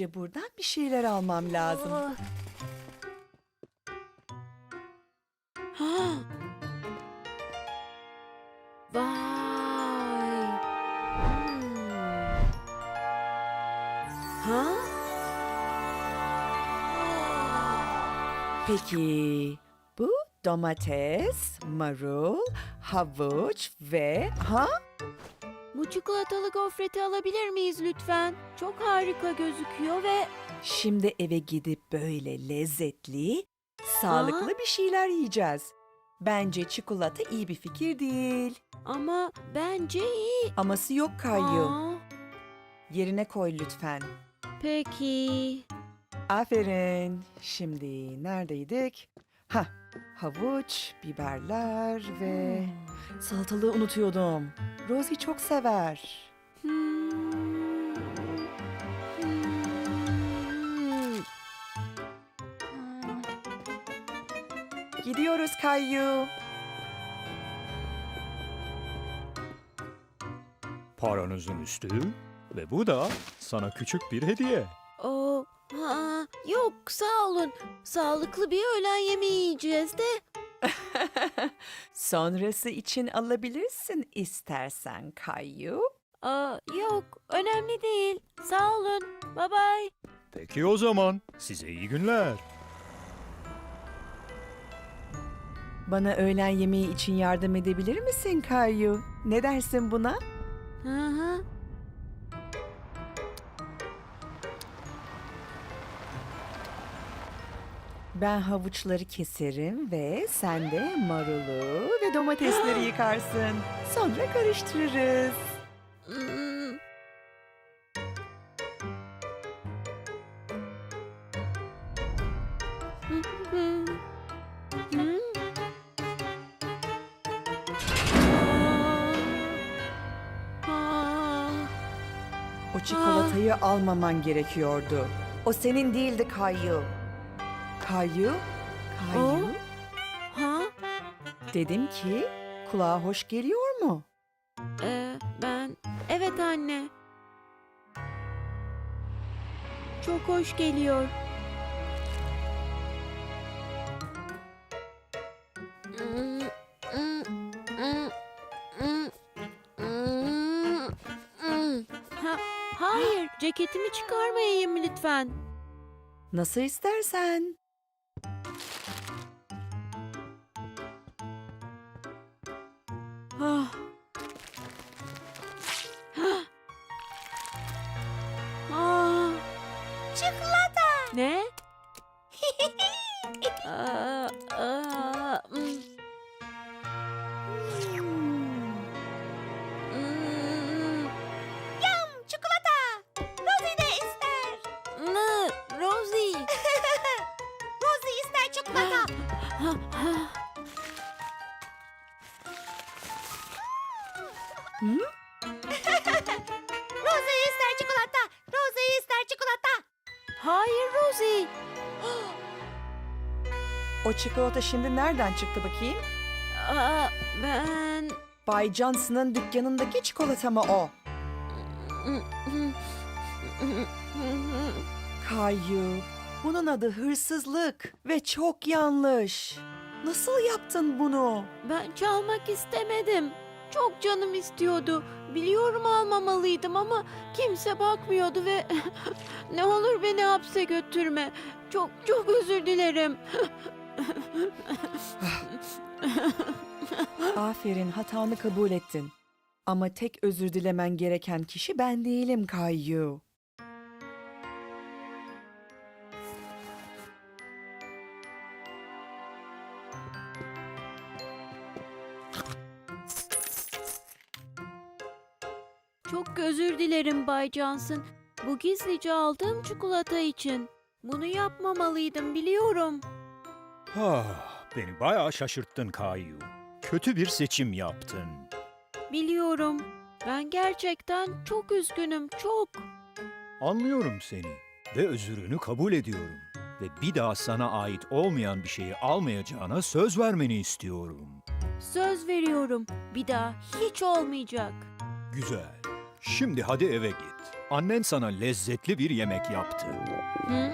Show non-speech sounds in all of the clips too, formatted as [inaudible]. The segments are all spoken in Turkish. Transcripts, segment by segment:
Önce buradan bir şeyler almam lazım. Oh. Ha. [gasps] Vay. Hmm. Ha? Peki bu domates, marul, havuç ve ha? Çikolatalı gofreti alabilir miyiz lütfen? Çok harika gözüküyor ve Şimdi eve gidip böyle lezzetli, sağlıklı bir şeyler yiyeceğiz. Bence çikolata iyi bir fikir değil. ama bence iyi. Aması yok Kayu. Aa, Yerine koy lütfen. peki. Aferin. Şimdi neredeydik? Ha, havuç, biberler ve salatalığı unutuyordum. Rosie çok sever. Hmm. Hmm. Gidiyoruz Kayu. Paranızın üstü ve bu da sana küçük bir hediye. O, yok sağ olun. Sağlıklı bir öğlen yemeği yiyeceğiz de. [laughs] Sonrası için alabilirsin istersen Kayu. Aa, yok önemli değil. Sağ olun. Bye bye. Peki o zaman size iyi günler. Bana öğlen yemeği için yardım edebilir misin Kayu? Ne dersin buna? Hı hı. Ben havuçları keserim ve sen de marulu ve domatesleri [gasps] yıkarsın. Sonra karıştırırız. Hmm. O çikolatayı almaman gerekiyordu. O senin değildi Kayu. Kayu? Kayu? Ha? Dedim ki kulağa hoş geliyor mu? Ee, ben... Evet anne. Çok hoş geliyor. Ha, hayır, ceketimi çıkarmayayım lütfen. Nasıl istersen. O çikolata şimdi nereden çıktı bakayım? Aa, ben... Bay Johnson'ın dükkanındaki çikolata mı o? Kayu, bunun adı hırsızlık ve çok yanlış. Nasıl yaptın bunu? Ben çalmak istemedim. Çok canım istiyordu. Biliyorum almamalıydım ama kimse bakmıyordu ve [laughs] ne olur beni hapse götürme. Çok çok özür dilerim. [laughs] [laughs] Aferin, hatanı kabul ettin. Ama tek özür dilemen gereken kişi ben değilim Kayu. Çok özür dilerim Bay Johnson. Bu gizlice aldığım çikolata için. Bunu yapmamalıydım biliyorum. Ah, beni bayağı şaşırttın Kayu. Kötü bir seçim yaptın. Biliyorum. Ben gerçekten çok üzgünüm, çok. Anlıyorum seni ve özürünü kabul ediyorum. ve bir daha sana ait olmayan bir şeyi almayacağına söz vermeni istiyorum. Söz veriyorum. Bir daha hiç olmayacak. Güzel. Şimdi hadi eve git. Annen sana lezzetli bir yemek yaptı. Hı?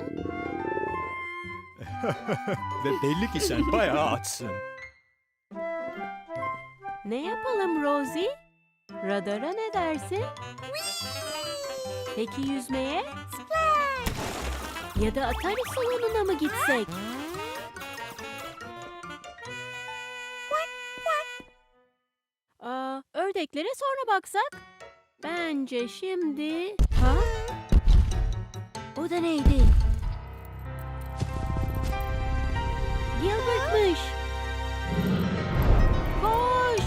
[laughs] Ve belli ki sen bayağı açsın. Ne yapalım Rosie? Radara ne dersin? Peki yüzmeye? Ya da Atari salonuna mı gitsek? Aa, ördeklere sonra baksak? Bence şimdi... Ha? O da neydi? Gilbert'mış. Koş!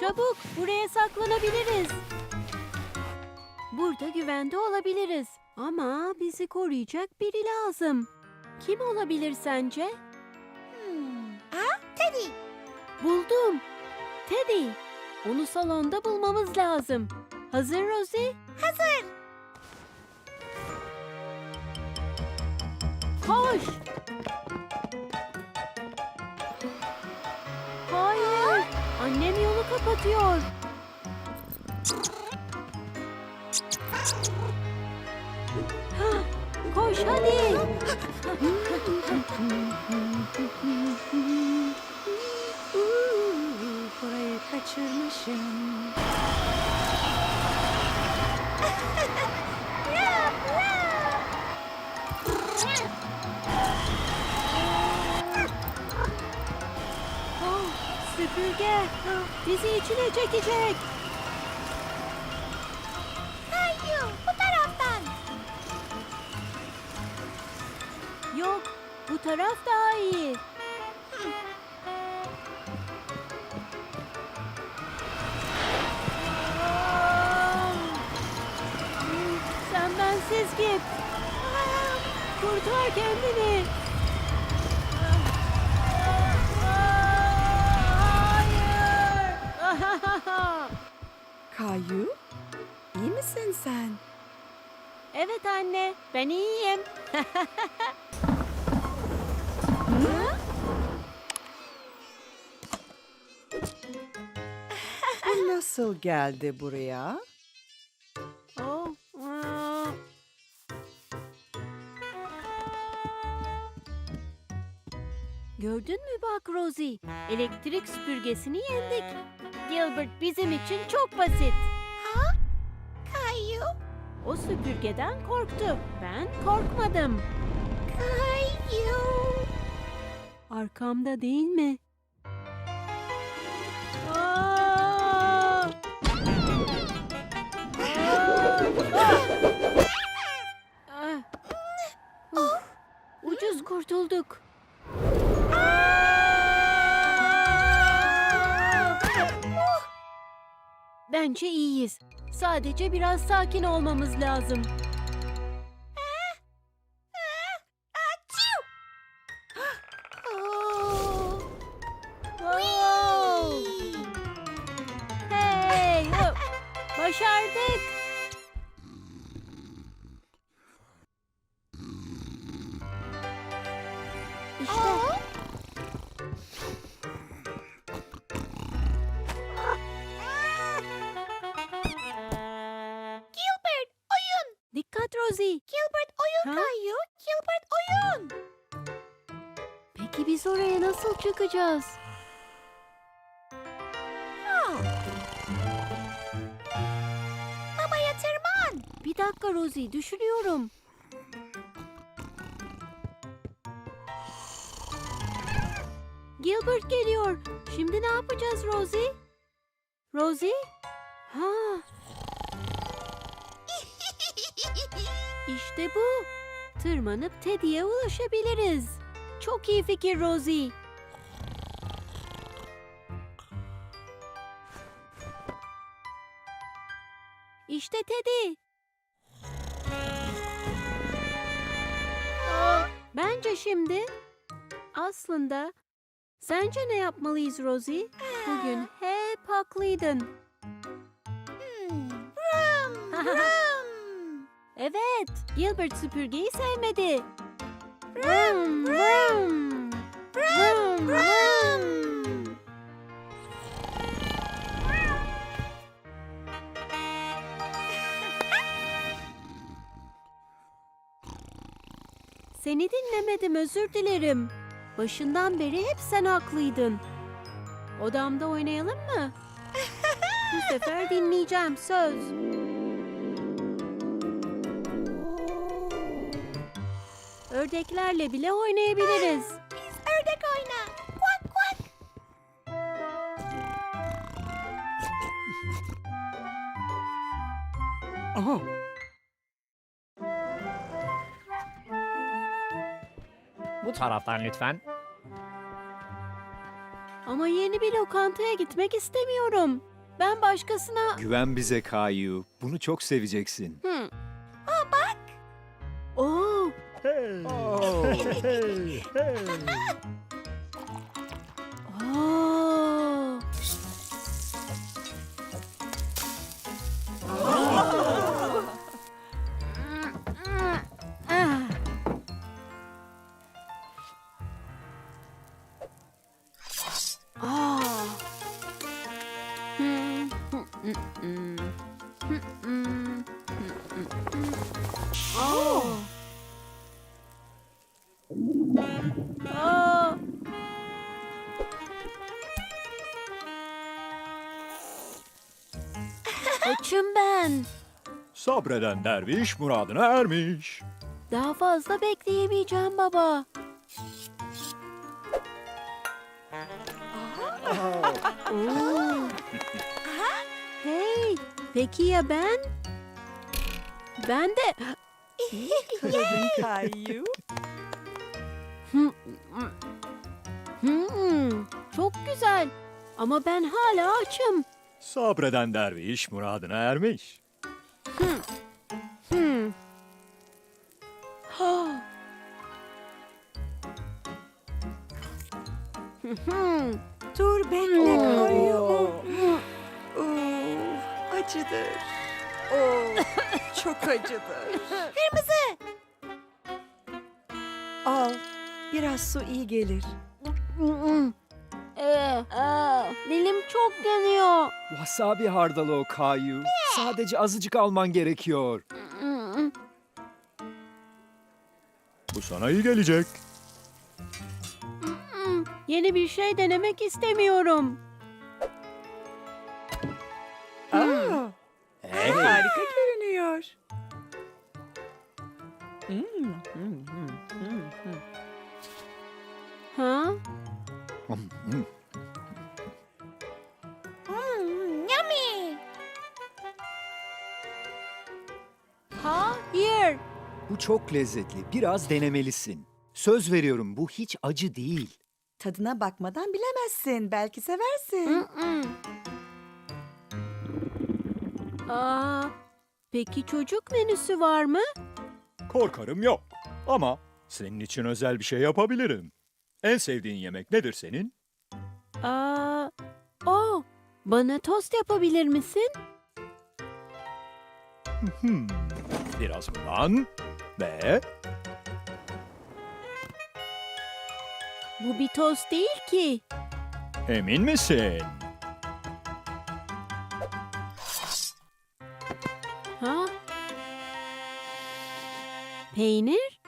Çabuk buraya saklanabiliriz. Burada güvende olabiliriz. Ama bizi koruyacak biri lazım. Kim olabilir sence? Hmm. Ha? Teddy. Buldum. Teddy. Onu salonda bulmamız lazım. Hazır Rosie? Hazır. Koş. Hayır. Annem yolu kapatıyor. [gasps] Koş hadi. [laughs] Burayı kaçırmışım. Oh, süpürge. Bizi içine çekecek. Kayu bu taraftan. Yok, bu taraf daha iyi. Git. Kurtar kendini. Hayır. Kayu, iyi misin sen? Evet anne, ben iyiyim. [laughs] Bu nasıl geldi buraya? Gördün mü bak Rosie? Elektrik süpürgesini yendik. Gilbert bizim için çok basit. Ha? Kayu. O süpürgeden korktu. Ben korkmadım. Kayu. Arkamda değil mi? Aa! Ah! Uf, Ucuz kurtulduk. Bence iyiyiz. Sadece biraz sakin olmamız lazım. Başardık. Peki biz oraya nasıl çıkacağız? Babaya tırman. Bir dakika Rosie, düşünüyorum. Gilbert geliyor. Şimdi ne yapacağız Rosie? Rosie? Ha, [laughs] işte bu. Tırmanıp Teddy'ye ulaşabiliriz. Çok iyi fikir Rosie. İşte Teddy. Bence şimdi aslında sence ne yapmalıyız Rosie? Bugün hep haklıydın. Hmm. [laughs] Evet, Gilbert süpürgeyi sevmedi. Seni dinlemedim, özür dilerim. Başından beri hep sen haklıydın. Odamda oynayalım mı? Bu sefer dinleyeceğim, söz. Ördeklerle bile oynayabiliriz. Biz ördek oyna. Kuak kuak. Aha. Bu taraftan lütfen. Ama yeni bir lokantaya gitmek istemiyorum. Ben başkasına... Güven bize Kayu. Bunu çok seveceksin. Açım ben. Sabreden derviş muradına ermiş. Daha fazla bekleyemeyeceğim baba. Oo. Hey, peki ya ben? Ben de... Kayu. Hmm, çok güzel. Ama ben hala açım. Sabreden derviş muradına ermiş. Hmm. Hmm. Dur bekle. Uf, acıdır. Oh, çok acıdır. [laughs] Kırmızı. Al, biraz su iyi gelir. Ee, aa, dilim çok yanıyor. Wasabi hardalı o Kayu. Sadece azıcık alman gerekiyor. Bu sana iyi gelecek. Yeni bir şey denemek istemiyorum. Aa, harika görünüyor. Hmm, hmm, hmm, hmm, hmm. Ha? Hmm, yummy. Hayır. Bu çok lezzetli. Biraz denemelisin. Söz veriyorum bu hiç acı değil. Tadına bakmadan bilemezsin. Belki seversin. Mm-mm. Aa, peki çocuk menüsü var mı? Korkarım yok. Ama senin için özel bir şey yapabilirim. En sevdiğin yemek nedir senin? Aa, o, bana tost yapabilir misin? Hmm, biraz bundan ve Bu bir tost değil ki. emin misin? Ha? Peynir?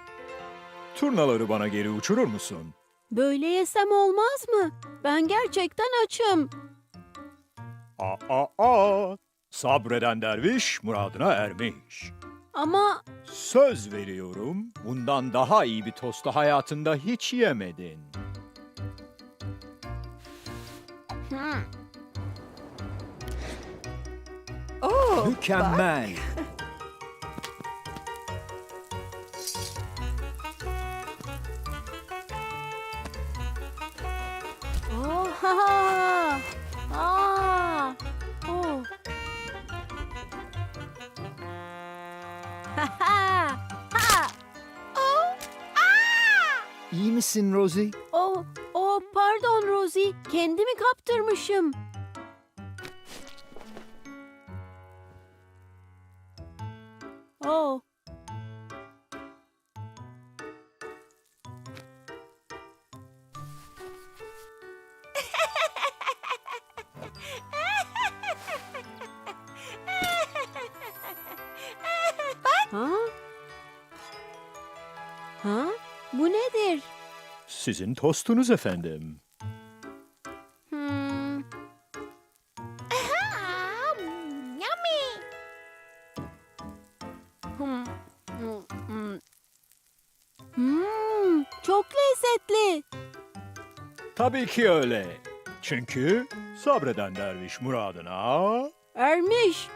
Turnaları bana geri uçurur musun? Böyle yesem olmaz mı? Ben gerçekten açım. Aa, aa, aa. Sabreden derviş muradına ermiş. Ama Söz veriyorum, bundan daha iyi bir tostu hayatında hiç yemedin. hmm, Oh, Mükemmel. İyi misin Rosie? Oh, oh pardon Rosie. Kendimi kaptırmışım. Oh, Bu nedir? Sizin tostunuz efendim. Hmm. Yummy. Hmm. Hmm. Hmm. Hmm, çok lezzetli. Tabii ki öyle. Çünkü sabreden derviş muradına Ermiş.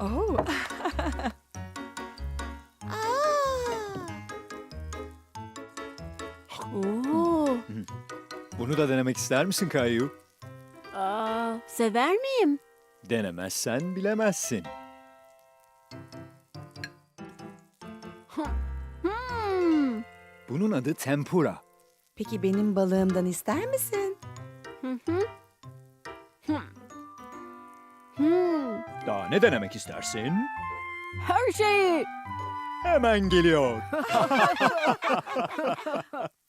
Oh, [laughs] Oo. Bunu da denemek ister misin Kayu? Aa, sever miyim? Denemezsen bilemezsin. Hmm. Bunun adı tempura. peki benim balığımdan ister misin? Hı hı. Hmm. Hmm. Daha ne denemek istersin? Her şeyi. Hemen geliyor. [laughs]